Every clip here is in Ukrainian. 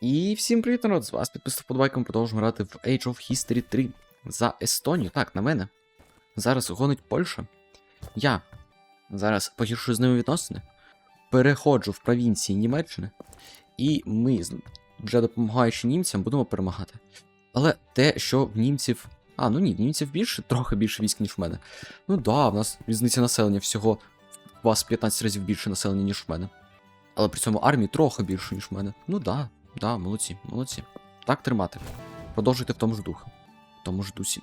І всім привіт, народ! З вас підписав подбайком, продовжуємо грати в Age of History 3 за Естонію. Так, на мене. Зараз гонить Польща. Я зараз погіршую з ними відносини. Переходжу в провінції Німеччини, і ми, вже допомагаючи німцям, будемо перемагати. Але те, що в німців. А, ну ні, в німців більше, трохи більше військ, ніж в мене. Ну да, в нас різниця населення всього у вас 15 разів більше населення, ніж в мене. Але при цьому армії трохи більше, ніж в мене. Ну да, да, молодці, молодці. Так тримати. Продовжуйте в тому ж духу. В тому ж дусі.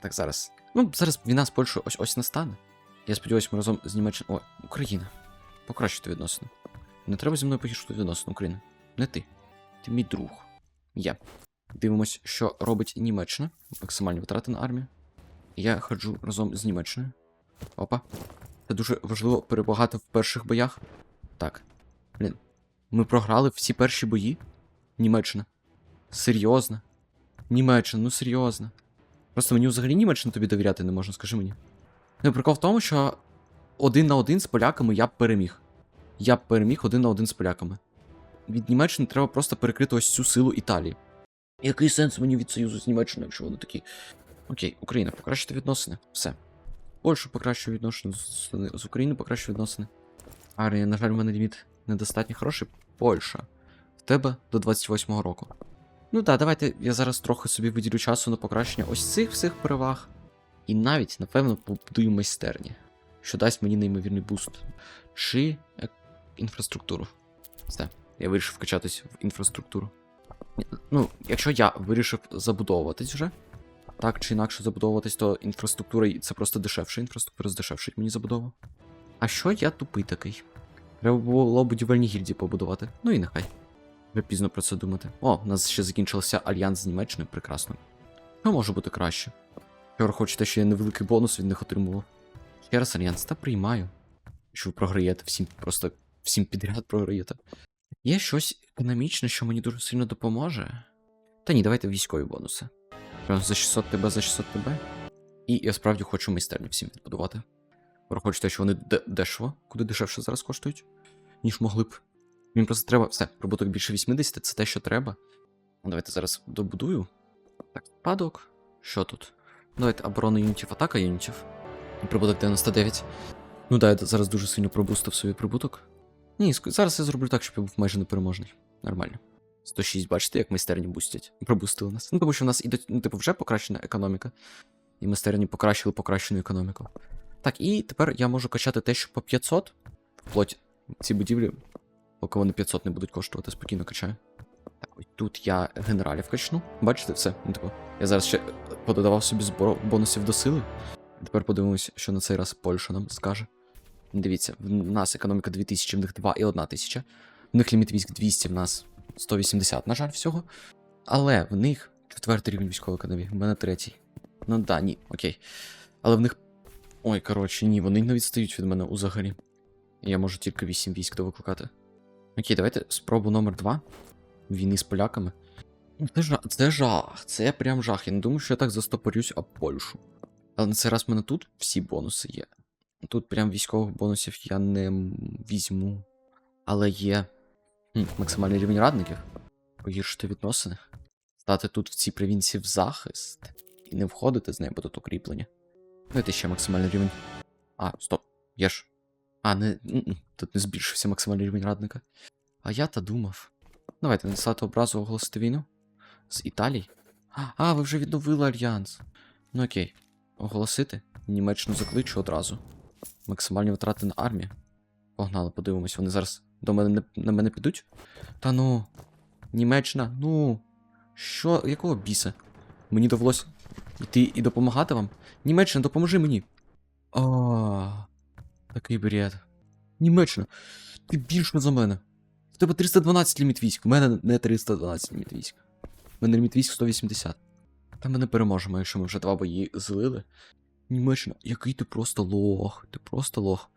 Так, зараз. Ну, зараз війна з Польщею ось ось настане. Я сподіваюся, ми разом з Німеччиною. О, Україна. Покращити відносини. Не треба зі мною погіршити відносини, Україна. Не ти. Ти мій друг. Я. Дивимось, що робить Німеччина. Максимальні витрати на армію. Я ходжу разом з Німеччиною. Опа. Це дуже важливо перебагати в перших боях. Так. Блін. Ми програли всі перші бої. Німеччина. Серйозно. Німеччина, ну серйозно. Просто мені взагалі Німеччину тобі довіряти не можна, скажи мені. Ну, прикол в тому, що один на один з поляками я б переміг. Я б переміг один на один з поляками. Від Німеччини треба просто перекрити ось цю силу Італії. Який сенс мені від союзу з Німеччиною, якщо вони такі. Окей, Україна, покращити відносини. Все. Польща покращує відносини з, з Україною покращує відносини. Арія, на жаль, в мене ліміт недостатньо хороший. Польща. Тебе до 28-го року. Ну так, давайте я зараз трохи собі виділю часу на покращення ось цих всіх переваг. І навіть, напевно, побудую майстерні, що дасть мені неймовірний буст. Чи е, інфраструктуру. Все, я вирішив вкачатись в інфраструктуру. Ну, якщо я вирішив забудовуватись вже, так чи інакше забудовуватись, то інфраструктура це просто дешевше. Інфраструктура здешевшить мені забудову. А що я тупий такий? Треба було будівельні гільдії побудувати. Ну і нехай. Вже пізно про це думати. О, у нас ще закінчився альянс з Німеччиною, прекрасно. Що може бути краще? Що ви хочете, що я невеликий бонус від них отримував? Ще раз альянс, та приймаю. Що ви програєте всім, просто всім підряд програєте. Є щось економічне, що мені дуже сильно допоможе. Та ні, давайте військові бонуси. Прям за 600 ТБ, за 600 ТБ. І я справді хочу майстерні всім відбудувати. Враховуючи те, що вони дешево, куди дешевше зараз коштують, ніж могли б. Мені просто треба. Все, прибуток більше 80, це те, що треба. Ну, давайте зараз добудую. Так, падок. Що тут? Давайте оборона юнітів, атака юнітів. Прибуток 99. Ну да, я зараз дуже сильно пробустив собі прибуток. Ні, зараз я зроблю так, щоб я був майже непереможний. Нормально. 106, бачите, як майстерні бустять. Пробустили нас. Ну, тому що в нас і ну, типу, вже покращена економіка. І майстерні покращили покращену економіку. Так, і тепер я можу качати те, що по 500. Вплоть ці будівлі, поки вони 500 не будуть коштувати, спокійно качаю. Так, ось тут я генералів качну. Бачите, все. Ну, типу, я зараз ще пододавав собі збор бонусів до сили. Тепер подивимось, що на цей раз Польща нам скаже. Дивіться, в нас економіка 2000, в них 2 і 1 тисяча. В них ліміт військ 200, в нас 180, на жаль, всього. Але в них четвертий рівень військової економії, в мене третій. Ну да, ні, окей. Але в них. Ой, коротше, ні, вони не відстають від мене взагалі. Я можу тільки 8 військ довикликати. Окей, давайте спробу номер 2 Війни з поляками. Ну, Це жах, це жах, це прям жах. Я не думаю, що я так застопорюсь об Польщу. Але на цей раз в мене тут всі бонуси є. Тут прям військових бонусів я не візьму. Але є хм, максимальний рівень радників. Погіршити відносини. Стати тут в цій провінції в захист. І не входити з бо тут укріплення. Давайте ще максимальний рівень. А, стоп. Я ж. А, не. Тут не збільшився максимальний рівень радника. А я та думав. Давайте надіслати образу оголосити війну. З Італії. А, ви вже відновили альянс. Ну окей. Оголосити. Німеччину закличу одразу. Максимальні витрати на армію. Погнали, подивимось, вони зараз до мене не, на мене підуть. Та ну. Німеччина, ну. Що, якого біса? Мені довелось йти і допомагати вам? Німеччина, допоможи мені. А, такий бред. Німеччина, ти більше за мене. В тебе 312 ліміт військ, у мене не 312 ліміт військ. У мене ліміт військ 180. Та ми не переможемо, якщо ми вже два бої злили. Німеччина, який ти просто лох, ти просто лох.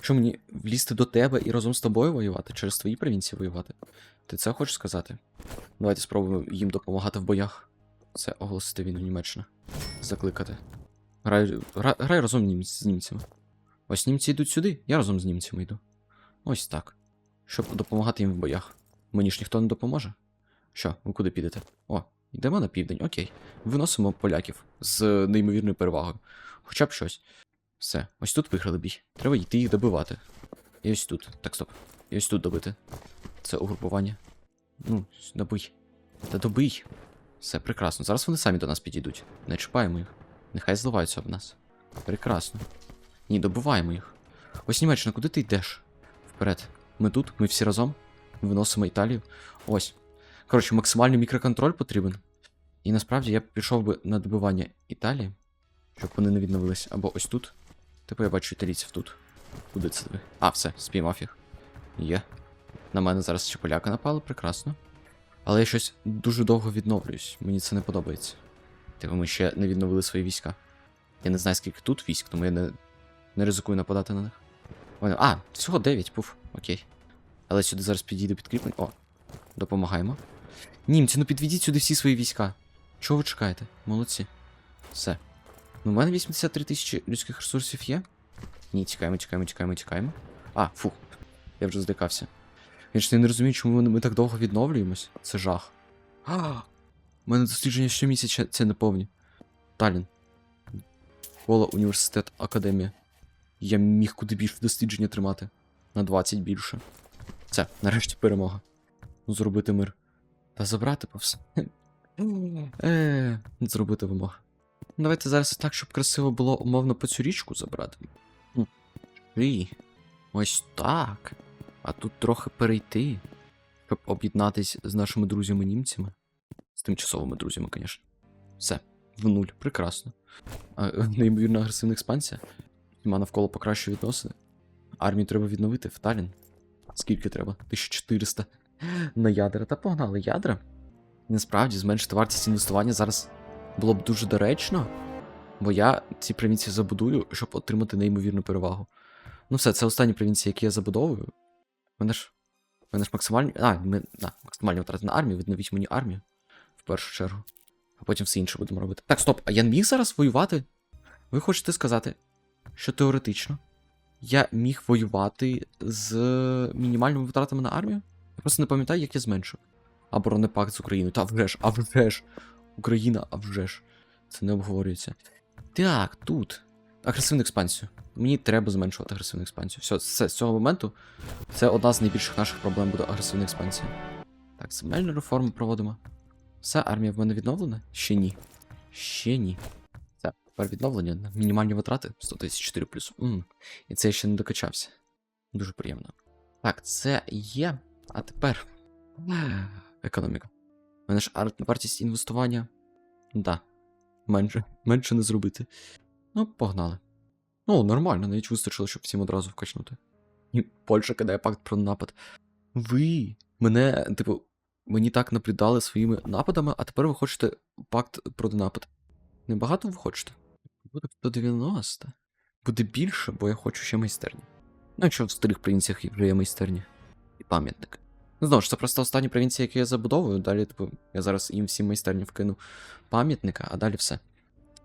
Що мені влізти до тебе і разом з тобою воювати, через твої провінції воювати? Ти це хочеш сказати? Давайте спробуємо їм допомагати в боях. Це оголосити війну Німеччина. Закликати. Грай, грай, грай разом з німцями. Ось німці йдуть сюди, я разом з німцями йду. Ось так. Щоб допомагати їм в боях. Мені ж ніхто не допоможе. Що, ви куди підете? О, йдемо на південь, окей. Виносимо поляків з неймовірною перевагою. Хоча б щось. Все, ось тут виграли бій. Треба йти їх добивати. І ось тут. Так, стоп. І ось тут добити. Це угрупування. Ну, добий. Та добий. Все, прекрасно. Зараз вони самі до нас підійдуть. Не чіпаємо їх. Нехай зливаються об нас. Прекрасно. Ні, добиваємо їх. Ось Німеччина, куди ти йдеш? Вперед. Ми тут, ми всі разом. Виносимо Італію. Ось. Коротше, максимальний мікроконтроль потрібен. І насправді я пішов би на добивання Італії, щоб вони не відновились. Або ось тут. Типу я бачу італійців тут. Куди це ви? А, все, спіймав їх. Є. На мене зараз ще поляки напали, прекрасно. Але я щось дуже довго відновлююсь. Мені це не подобається. Типу ми ще не відновили свої війська. Я не знаю, скільки тут військ, тому я не, не ризикую нападати на них. Вони- А, всього 9, пуф, окей. Але сюди зараз підійде підкріплення. О, допомагаємо. Німці, ну підведіть сюди всі свої війська. Чого ви чекаєте? Молодці. Все. Ну, у мене 83 тисячі людських ресурсів є. Ні, тікаємо, тікаємо, тікаємо, тікаємо. А, фух. Я вже здикався. Я ж не розумію, чому ми, так довго відновлюємось. Це жах. А, у мене дослідження щомісяця це не повні. Талін. Школа, університет, академія. Я міг куди більше дослідження тримати. На 20 більше. Це, нарешті перемога. Ну, зробити мир. Та забрати по все. Е, зробити вимог. Давайте зараз так, щоб красиво було умовно по цю річку забрати. І. Ось так. А тут трохи перейти. Щоб об'єднатись з нашими друзями-німцями. З тимчасовими друзями, звісно. Все, в нуль, прекрасно. А, неймовірно агресивна експансія. Нема навколо покращує відносини. Армію треба відновити в Талін. Скільки треба? 1400 на ядра. Та погнали ядра. Насправді, зменшити вартість інвестування зараз було б дуже доречно, бо я ці провінції забудую, щоб отримати неймовірну перевагу. Ну все, це останні провінції, які я забудовую. Мене ж. Мене ж максимальні. А, ми, да, максимальні витрати на армію, відновіть мені армію в першу чергу. А потім все інше будемо робити. Так, стоп, а я міг зараз воювати? Ви хочете сказати, що теоретично я міг воювати з мінімальними витратами на армію? Я просто не пам'ятаю, як я зменшив. А бронепакт з Україною. Та вже ж, а вже ж. Україна, а вже ж. Це не обговорюється. Так, тут. Агресивну експансію. Мені треба зменшувати агресивну експансію. Все, все, з цього моменту це одна з найбільших наших проблем буде агресивна експансія. Так, земельну реформу проводимо. Все, армія в мене відновлена? Ще ні. Ще ні. Тепер відновлення мінімальні витрати 100 тисяч плюс. М, І це я ще не докачався. Дуже приємно. Так, це є. А тепер. Економіка. Мене ж вартість інвестування. Да. Менше. Менше не зробити. Ну, погнали. Ну, нормально, навіть вистачило, щоб всім одразу вкачнути. І Польща кидає пакт про напад. Ви мене, типу, мені так наблюдали своїми нападами, а тепер ви хочете пакт про напад. Небагато ви хочете? Буде 190. Буде більше, бо я хочу ще майстерні. Ну, якщо в старих провінціях є майстерні. І пам'ятник. Ну, знову ж, це просто останні провінції, які я забудовую. Далі, типу, я зараз їм всім майстерні вкину пам'ятника, а далі все.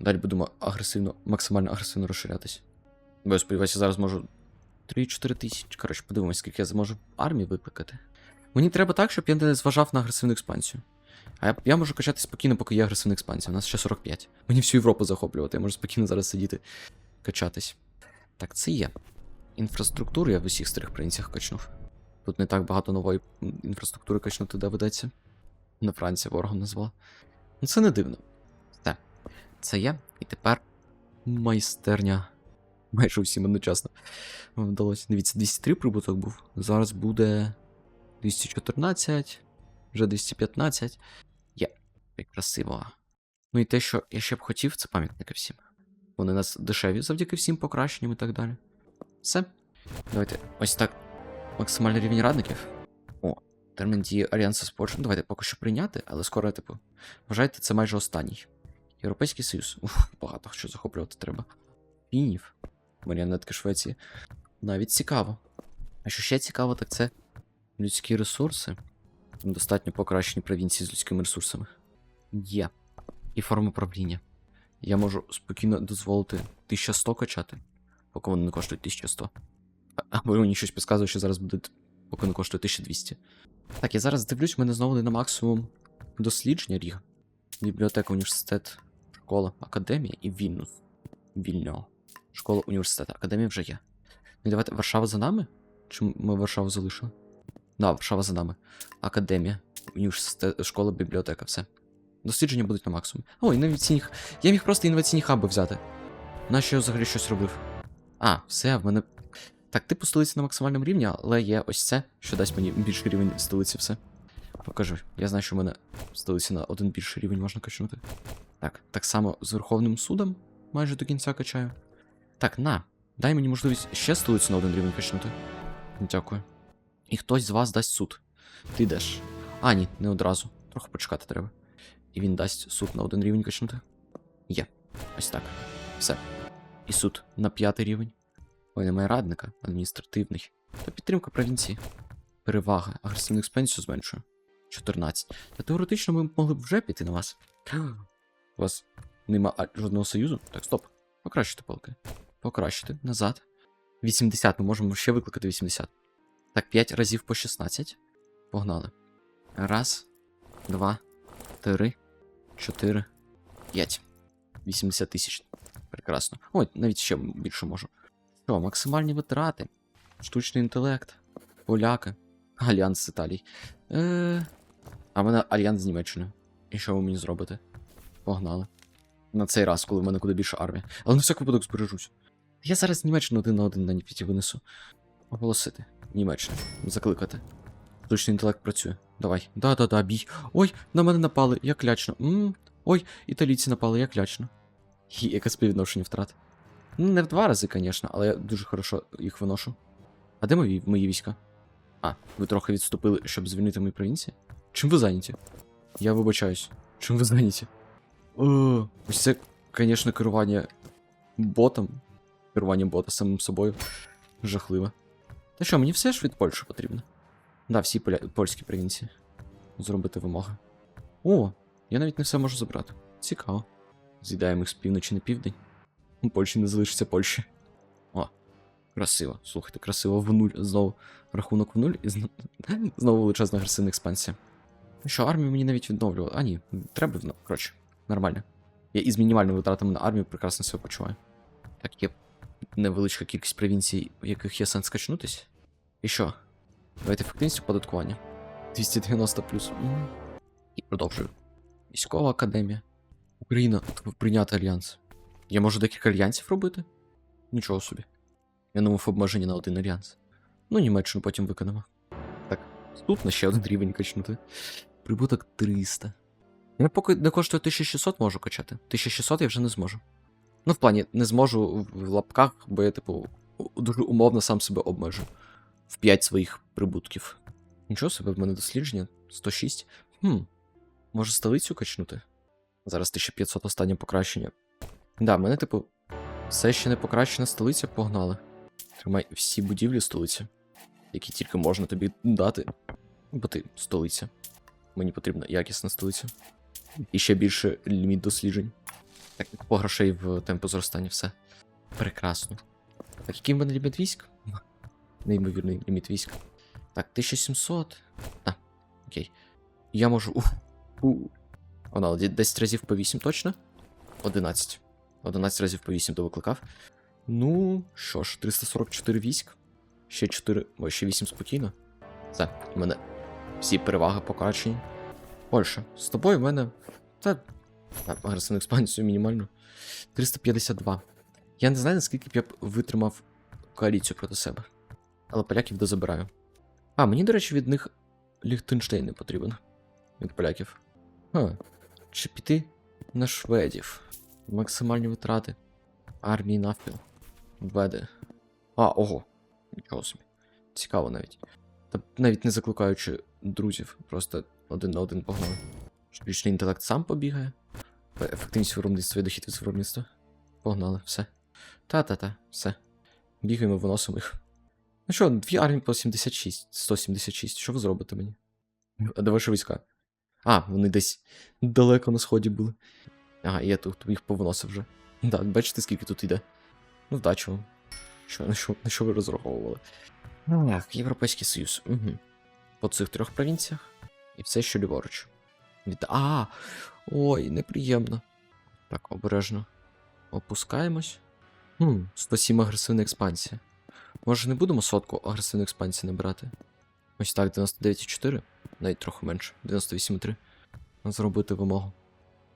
Далі будемо агресивно, максимально агресивно розширятись. Бо я сподіваюся, зараз можу 3-4 тисячі. Коротше, подивимось, скільки я зможу армії викликати. Мені треба так, щоб я не зважав на агресивну експансію. А я, я можу качати спокійно, поки є агресивна експансія. У нас ще 45. Мені всю Європу захоплювати, я можу спокійно зараз сидіти, качатись. Так, це є. Інфраструктуру я в усіх старих провінціях качнув. Тут не так багато нової інфраструктури качнути доведеться. На Франція ворогом назвала. Ну це не дивно. Все. Це є. І тепер майстерня. Майже усім одночасно. Вдалося. Дивіться, 203 прибуток був. Зараз буде 214, вже 215. Є. Як красиво. Ну і те, що я ще б хотів, це пам'ятники всім. Вони нас дешеві завдяки всім покращенням і так далі. Все. Давайте ось так. Максимальний рівень радників. О, термін дії Альянсу Спорт. Давайте поки що прийняти, але скоро, типу, вважайте, це майже останній. Європейський Союз. Уф, багато що захоплювати треба. Фінів. Маріонетки Швеції. Навіть цікаво. А що ще цікаво, так це людські ресурси. Достатньо покращені провінції з людськими ресурсами. Є. І форма правління. Я можу спокійно дозволити 1100 качати, поки вони не коштують 1100. Або мені щось підказує, що зараз буде, поки не коштує 1200. Так, я зараз дивлюсь, в мене знову не на максимум дослідження ріг. Бібліотека, університет, школа, академія і Вільнюс. Вільньо. Школа, університет, академія вже є. Ну давайте Варшава за нами? Чи ми Варшаву залишили? Да, Варшава за нами. Академія, університет, школа, бібліотека, все. Дослідження будуть на максимум. О, інноваційні. Я міг просто інноваційні хаби взяти. Нащо я взагалі щось робив? А, все, в мене. Так, типу столиця на максимальному рівні, але є ось це, що дасть мені більший рівень столиці, все. Покажи. Я знаю, що в мене столиці на один більший рівень можна качнути. Так, так само з Верховним судом майже до кінця качаю. Так, на. Дай мені можливість ще столицю на один рівень качнути. Дякую. І хтось з вас дасть суд. Ти йдеш. А, ні, не одразу. Трохи почекати треба. І він дасть суд на один рівень качнути. Є. Ось так. Все. І суд на п'ятий рівень. Ой, немає радника, адміністративний. Та підтримка провінції. Перевага. Агресивну експенсію зменшую. 14. Та теоретично ми могли б вже піти на вас. У вас нема жодного союзу? Так, стоп. Покращити полки. Покращити. Назад. 80. Ми можемо ще викликати 80. Так, 5 разів по 16. Погнали. Раз, два, три, чотири, п'ять. 80 тисяч. Прекрасно. Ой, навіть ще більше можу. Що, максимальні витрати, штучний інтелект, поляки, альянс з Італії. Е... А в мене альянс з Німеччиною. І що ви мені зробите? Погнали. На цей раз, коли в мене куди більше армія. Але на всяк випадок збережусь. Я зараз Німеччину один на один на Ніпіті винесу. Оголосити. Німеччину. Закликати. Штучний інтелект працює. Давай. Да-да-да, бій. Ой, на мене напали, як лячно. Ой, італійці напали, як лячно. І яке співвідношення втрат. Ну, не в два рази, звісно, але я дуже хорошо їх виношу. А де мої, мої війська? А, ви трохи відступили, щоб звільнити мої провінції? Чим ви зайняті? Я вибачаюсь. Чим ви зайняті? О, ось це, звісно, керування ботом. Керування бота самим собою. Жахливо. Та що, мені все ж від Польщі потрібно? Да, всі поля... польські провінції. Зробити вимоги. О, я навіть не все можу забрати. Цікаво. З'їдаємо їх з півночі на південь. У Польщі не залишиться Польщі. О, красиво. Слухайте, красиво в нуль. Знову рахунок в нуль і зн- знову величезна агресивна експансія. Ну Що, армію мені навіть відновлювали. А, ні, треба відновлювати. Коротше, нормально. Я із мінімальними витратами на армію прекрасно себе почуваю. Так, є невеличка кількість провінцій, в яких є сенс качнутись. І що? Давайте ефективність оподаткування. 290 плюс. І продовжую. Військова академія. Україна прийняти альянс. Я можу декілька альянсів робити? Нічого собі. Я думав обмеження на один альянс. Ну, Німеччину потім виконемо. Так, тут на ще один рівень качнути. Прибуток 300. Я поки не коштує 1600 можу качати. 1600 я вже не зможу. Ну, в плані, не зможу в лапках, бо я, типу, дуже умовно сам себе обмежу. В 5 своїх прибутків. Нічого себе, в мене дослідження 106. Хм. Може столицю качнути? Зараз 1500 останнє покращення. Да, в мене, типу, все ще не покращена столиця, погнали. Тримай всі будівлі столиці, які тільки можна тобі дати. Бо ти столиця. Мені потрібна якісна столиця. І ще більше ліміт досліджень. Так, по грошей в темпу зростання, все. Прекрасно. Так, який в мене ліміт військ? Неймовірний ліміт військ. Так, 1700. А, окей. Я можу. Уф. У. Вона 10 разів по 8 точно? 11. 11 разів по 8 довикликав. Ну, що ж, 344 військ. Ще 4. Ой, ще 8 спокійно. Все, у мене всі переваги покачені. Польща. З тобою в мене. Та. А, Агресивну експансію мінімальну. 352. Я не знаю, наскільки б я б витримав коаліцію проти себе. Але поляків дозабираю. А, мені, до речі, від них Ліхтенштейн не потрібен. Від поляків. Ха. Чи піти на шведів? Максимальні витрати. Армії навпіл. Веде. А, ого. Нічого собі. Цікаво навіть. Та навіть не закликаючи друзів, просто один на один погнали. Штучний інтелект сам побігає. Ефективність виробництва і дохід від виробництва. Погнали, все. Та-та-та, все. Бігаємо, виносимо їх. Ну що, дві армії по 76, 176. Що ви зробите мені? А де ваші війська? А, вони десь далеко на сході були. Ага, я тут їх повиносив вже. Да, бачите, скільки тут йде. Ну, вдачі вам. Що, на що, на що ви розраховували? Ах, Європейський Союз. Угу. по цих трьох провінціях. І все, що ліворуч. Від... А, ой, неприємно. Так, обережно. Опускаємось. Хм, 107 агресивна експансія. Може, не будемо сотку агресивної експансії набирати? Ось так, 99,4, навіть трохи менше, 98,3. Зробити вимогу.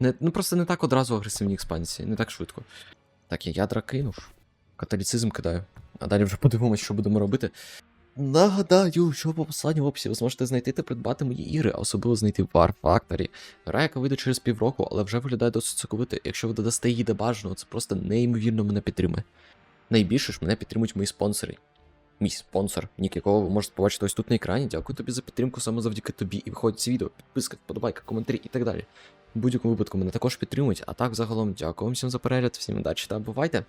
Не, ну просто не так одразу агресивні експансії, не так швидко. Так, я ядра кинув. Каталіцизм кидаю. А далі вже подивимось, що будемо робити. Нагадаю, що по посланню в описі ви зможете знайти та придбати мої ігри, а особливо знайти War Factory. Гра, яка вийде через півроку, але вже виглядає досить соковито. Якщо ви додасте її де бажано, це просто неймовірно мене підтримує. Найбільше ж мене підтримують мої спонсори. Мій спонсор, нік якого ви можете побачити ось тут на екрані. Дякую тобі за підтримку саме завдяки тобі. І виходить ці відео, підписка, вподобайка, коментарі і так далі. В будь-якому випадку мене також підтримують. А так, загалом, дякую вам всім за перегляд, всім удачі та бувайте!